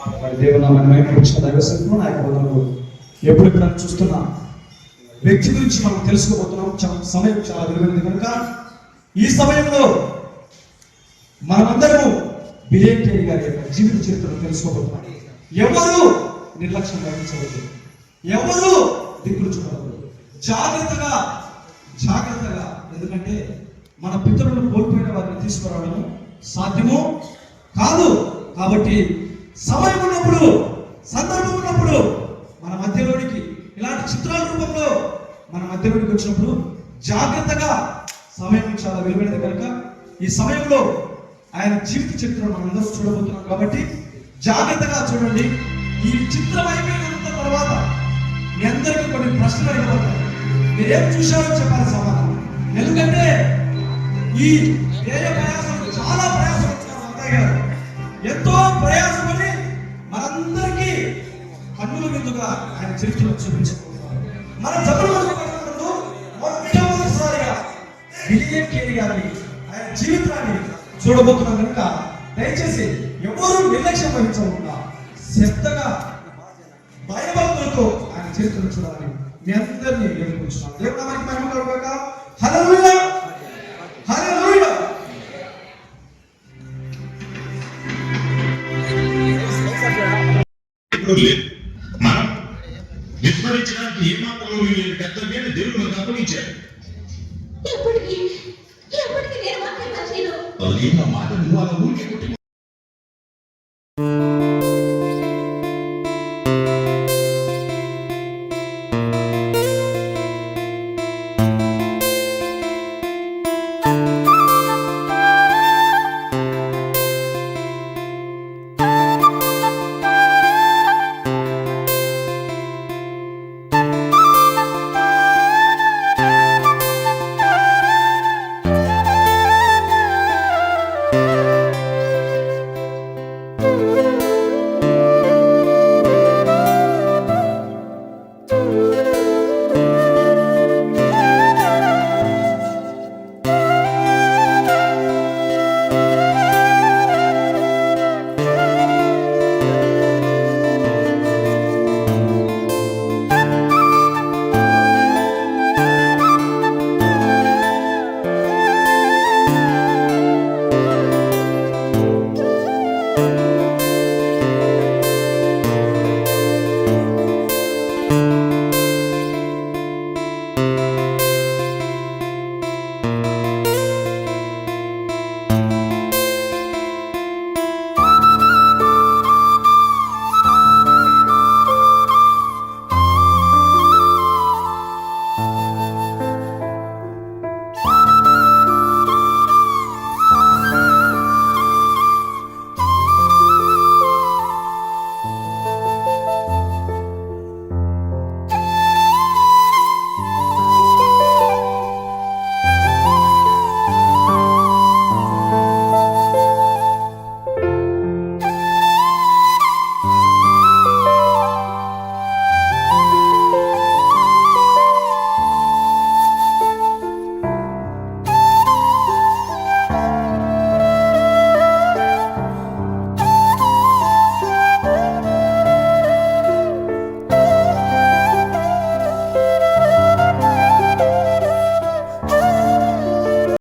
మరి దేవుని మనం వచ్చిన దైవశక్తులు నా యొక్క వందనములు ఎప్పుడు ఇక్కడ చూస్తున్నా. వ్యక్తి గురించి మనం తెలుసుకోబోతున్నాం. సమయం చాలా విలువైనది కనుక ఈ సమయంలో మనమందరము బిలేంటి గారి యొక్క జీవిత చరిత్రను తెలుసుకోబోతున్నాం. ఎవరు నిర్లక్ష్యం వహించవద్దు. ఎవరు దిక్కులు చూడవద్దు జాగ్రత్తగా జాగ్రత్తగా ఎందుకంటే మన పితరులను కోల్పోయిన వారిని తీసుకురావడం సాధ్యము కాదు. కాబట్టి సమయం ఉన్నప్పుడు సందర్భం ఉన్నప్పుడు మన మధ్యలోనికి ఇలాంటి చిత్రాల రూపంలో మన మధ్యలోనికి వచ్చినప్పుడు జాగ్రత్తగా సమయం చాలా విలువైనది కనుక ఈ సమయంలో ఆయన జీవిత చిత్రం మనందరూ చూడబోతున్నాం కాబట్టి జాగ్రత్తగా చూడండి. ఈ చిత్రం అయిపోయినంత తర్వాత మీ అందరికీ కొన్ని ప్రశ్నలు అయిపోతాయి మీరు ఏం చూశారో చెప్పాలి సమాధానం. ఎందుకంటే ఈ వ్యయ ప్రయాసం చాలా ప్రయాసం విందుగా ఆయన చరిత్రను చూపించబోతున్నారు మన మొట్టమొదటిసారిగా విలియం కేరీ గారిని ఆయన జీవితాన్ని చూడబోతున్నాం కనుక దయచేసి ఎవరు నిర్లక్ష్యం వహించకుండా శ్రద్ధగా భయభక్తులతో ఆయన చరిత్రను చూడాలని మీ అందరినీ వేడుకుంటున్నాం. దేవుడు నామానికి మహిమ కలుగుగాక. విస్మరించడానికి ఏమాత్రం వీలు కర్తవ్యాన్ని దేవుడు మనకు అప్పగించాడు ఎప్పటికీ ఎప్పటికీ నేను మాట్లాడతాను వాళ్ళు ఏం నా మాట నువ్వు అలా ఊరికే కొట్టి